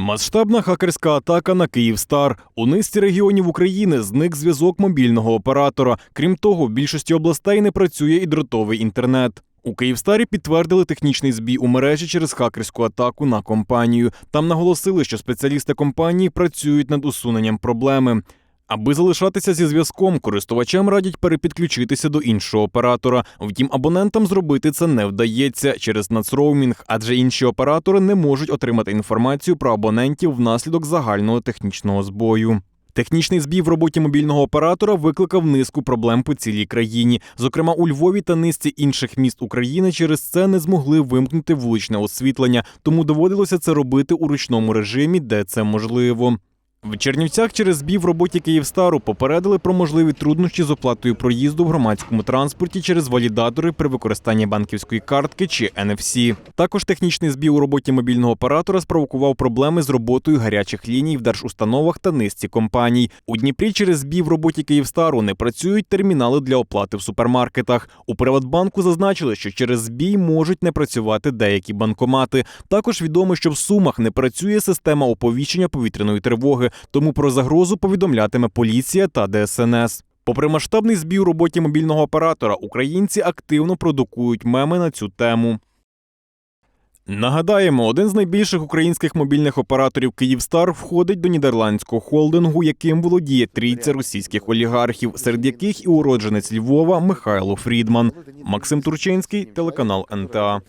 Масштабна хакерська атака на Київстар. У низці регіонів України зник зв'язок мобільного оператора. Крім того, в більшості областей не працює і дротовий інтернет. У Київстарі підтвердили технічний збій у мережі через хакерську атаку на компанію. Там наголосили, що спеціалісти компанії працюють над усуненням проблеми. Аби залишатися зі зв'язком, користувачам радять перепідключитися до іншого оператора. Втім, абонентам зробити це не вдається через нацроумінг, адже інші оператори не можуть отримати інформацію про абонентів внаслідок загального технічного збою. Технічний збій в роботі мобільного оператора викликав низку проблем по цілій країні. Зокрема, у Львові та низці інших міст України через це не змогли вимкнути вуличне освітлення, тому доводилося це робити у ручному режимі, де це можливо. В Чернівцях через збій в роботі Київстару попередили про можливі труднощі з оплатою проїзду в громадському транспорті через валідатори при використанні банківської картки чи NFC. Також технічний збій у роботі мобільного оператора спровокував проблеми з роботою гарячих ліній в держустановах та низці компаній. У Дніпрі через збій в роботі Київстару не працюють термінали для оплати в супермаркетах. У Приватбанку зазначили, що через збій можуть не працювати деякі банкомати. Також відомо, що в Сумах не працює система оповіщення повітряної тривоги, тому про загрозу повідомлятиме поліція та ДСНС. Попри масштабний збій у роботі мобільного оператора, українці активно продукують меми на цю тему. Нагадаємо, один з найбільших українських мобільних операторів Київстар входить до нідерландського холдингу, яким володіє трійця російських олігархів, серед яких і уродженець Львова Михайло Фрідман. Максим Турчинський, телеканал НТА.